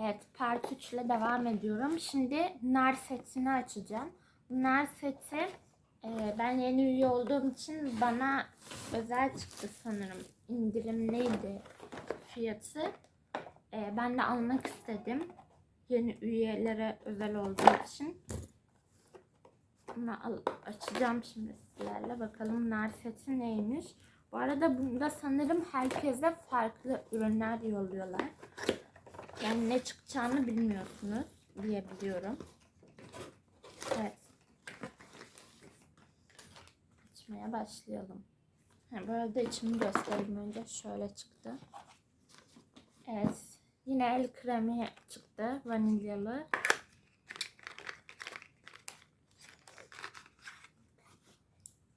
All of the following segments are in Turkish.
Evet, part 3 ile devam ediyorum. Şimdi nar setini açacağım. Nar seti e, ben yeni üye olduğum için bana özel çıktı sanırım. İndirimliydi fiyatı. E, ben de almak istedim. Yeni üyelere özel olduğu için. Bunu al, açacağım şimdi sizlerle. Bakalım nar seti neymiş. Bu arada bunda sanırım herkese farklı ürünler yolluyorlar. Yani ne çıkacağını bilmiyorsunuz diye biliyorum. Evet. Açmaya başlayalım. Ha, bu arada içimi göstereyim önce. Şöyle çıktı. Evet. Yine el kremi çıktı. Vanilyalı.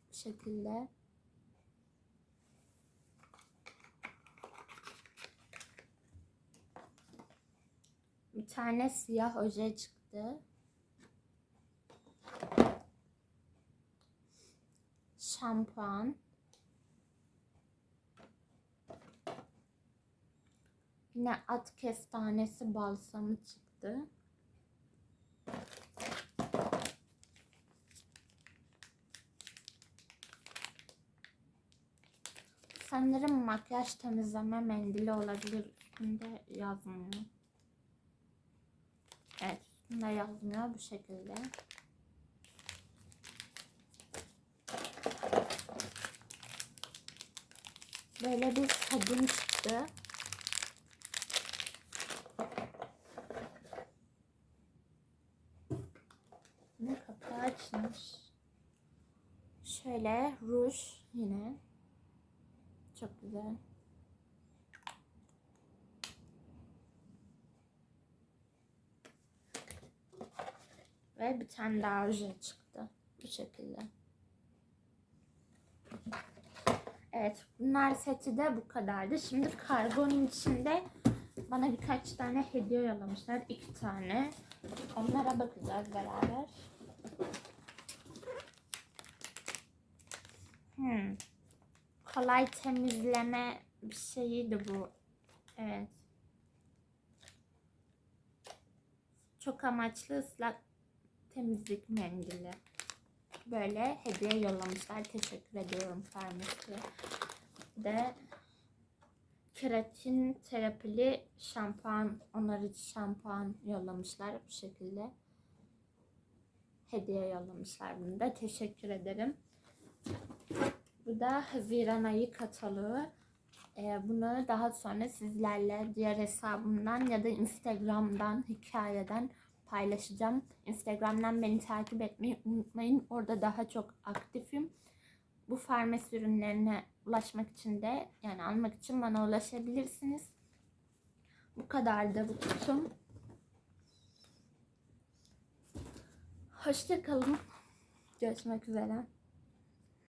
Bu şekilde. Tane siyah oje çıktı. Şampuan. Yine at kestanesi balsamı çıktı. Sanırım makyaj temizleme mendili olabilir. Üstünde yazmıyor. Evet, üstünde yazmıyor bu şekilde. Böyle bir sabun çıktı. Ne kapağı açmış. Şöyle ruj yine. Çok güzel. Ve bir tane daha oje çıktı. Bu şekilde. Evet. Bunlar seti de bu kadardı. Şimdi kargonun içinde bana birkaç tane hediye yollamışlar. iki tane. Onlara bakacağız beraber. Hmm. Kolay temizleme bir şeyiydi bu. Evet. Çok amaçlı ıslak temizlik mendili. Böyle hediye yollamışlar. Teşekkür ediyorum farmasi. De keratin terapili şampuan, onarıcı şampuan yollamışlar bu şekilde. Hediye yollamışlar bunu da. Teşekkür ederim. Bu da Haziran ayı kataloğu. Ee, bunu daha sonra sizlerle diğer hesabımdan ya da Instagram'dan, hikayeden paylaşacağım. Instagram'dan beni takip etmeyi unutmayın. Orada daha çok aktifim. Bu farmasi ürünlerine ulaşmak için de yani almak için bana ulaşabilirsiniz. Bu kadardı bu kutum. Hoşçakalın. Görüşmek üzere.